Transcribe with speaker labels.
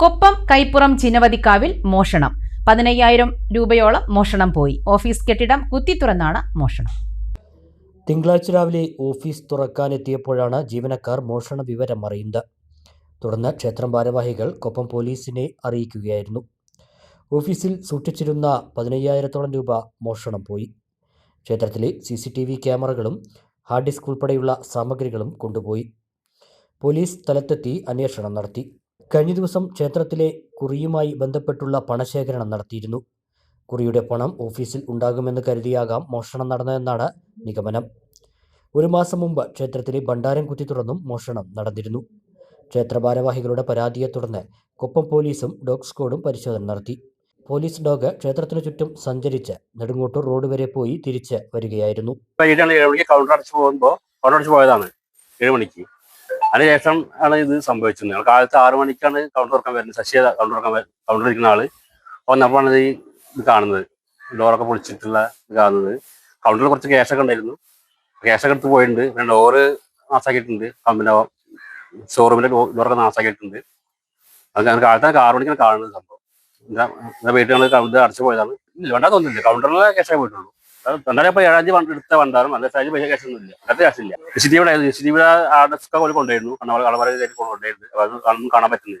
Speaker 1: കൊപ്പം കൈപ്പുറം ചിനവതിക്കാവിൽ മോഷണം. പതിനയ്യായിരം രൂപയോളം മോഷണം പോയി. ഓഫീസ് കെട്ടിടം കുത്തി തുറന്നാണ് മോഷണം.
Speaker 2: തിങ്കളാഴ്ച രാവിലെ ഓഫീസ് തുറക്കാനെത്തിയപ്പോഴാണ് ജീവനക്കാർ മോഷണ വിവരം അറിയുന്നത്. തുടർന്ന് ക്ഷേത്രം ഭാരവാഹികൾ കൊപ്പം പോലീസിനെ അറിയിക്കുകയായിരുന്നു. ഓഫീസിൽ സൂക്ഷിച്ചിരുന്ന പതിനയ്യായിരത്തോളം രൂപ മോഷണം പോയി. ക്ഷേത്രത്തിലെ സി സി ടി വി ക്യാമറകളും ഹാർഡ് ഡിസ്ക് ഉൾപ്പെടെയുള്ള സാമഗ്രികളും കൊണ്ടുപോയി. പോലീസ് സ്ഥലത്തെത്തി അന്വേഷണം നടത്തി. കഴിഞ്ഞ ദിവസം ക്ഷേത്രത്തിലെ കുറിയുമായി ബന്ധപ്പെട്ടുള്ള പണശേഖരണം നടത്തിയിരുന്നു. കുറിയുടെ പണം ഓഫീസിൽ ഉണ്ടാകുമെന്ന് കരുതിയാകാം മോഷണം നടന്നതെന്നാണ് നിഗമനം. ഒരു മാസം മുമ്പ് ക്ഷേത്രത്തിലെ ഭണ്ഡാരം കുത്തി തുറന്നും മോഷണം നടന്നിരുന്നു. ക്ഷേത്ര ഭാരവാഹികളുടെ പരാതിയെ തുടർന്ന് കൊപ്പം പോലീസും ഡോഗ് സ്ക്വാഡും പരിശോധന നടത്തി. പോലീസ് ഡോഗ് ക്ഷേത്രത്തിനു ചുറ്റും സഞ്ചരിച്ച് നെടുങ്ങോട്ടൂർ റോഡ് വരെ പോയി തിരിച്ച് വരികയായിരുന്നു.
Speaker 3: കൗണ്ടർ അടച്ച് പോകുമ്പോൾ കൗണ്ടർ അടച്ച് പോയതാണ്. ഏഴ് മണിക്ക്. അതിനുശേഷം ആണ് ഇത് സംഭവിച്ചത്. ഞങ്ങൾ കാലത്ത് ആറു മണിക്കാണ് കൗണ്ടർ തുറക്കാൻ വരുന്നത്. ശശിയ കൗണ്ടർ തുറക്കാൻ കൗണ്ടർ ഇരിക്കുന്ന ആൾ. വന്നപ്പോഴാണ് ഇത് ഇത് കാണുന്നത്. ഡോറൊക്കെ പൊളിച്ചിട്ടുള്ള ഇത് കാണുന്നത് കൗണ്ടറിൽ കുറച്ച് ക്യാഷൊക്കെ ഉണ്ടായിരുന്നു. ക്യാഷൊക്കെ എടുത്ത് പോയിട്ടുണ്ട്. പിന്നെ ഡോറ് നാസാക്കിയിട്ടുണ്ട്. പിന്നെ ഷോറൂമിന്റെ ഡോറൊക്കെ നാസാക്കിയിട്ടുണ്ട്. അത് ഞാൻ ആറ് മണിക്കാണ് കാണുന്നത് സംഭവം. എന്താ വീട്ടിൽ കൗണ്ടർ അടച്ചു പോയതാണ്. ഇല്ല വേണ്ട തോന്നുന്നില്ല. കൗണ്ടറിലെ ക്യാഷേ പോയിട്ടുള്ളൂ. രണ്ടായിരം ഇപ്പൊ ഏഴാം തീയതി എടുത്ത വണ്ടാറും. അല്ല സാഹചര്യം പൈസ ക്യാഷ് ഒന്നും ഇല്ല. അങ്ങനത്തെ ക്യാഷ് ഇല്ല. സിസിടിവിയുടെ സിസിടിവിയുടെ ആർഡൊക്കെ അവർ കൊണ്ടുവരുന്നു. നമ്മൾ കളവരെ കൊണ്ടുപോയിരുന്നു അതൊന്നും കാണാൻ പറ്റുന്നില്ല.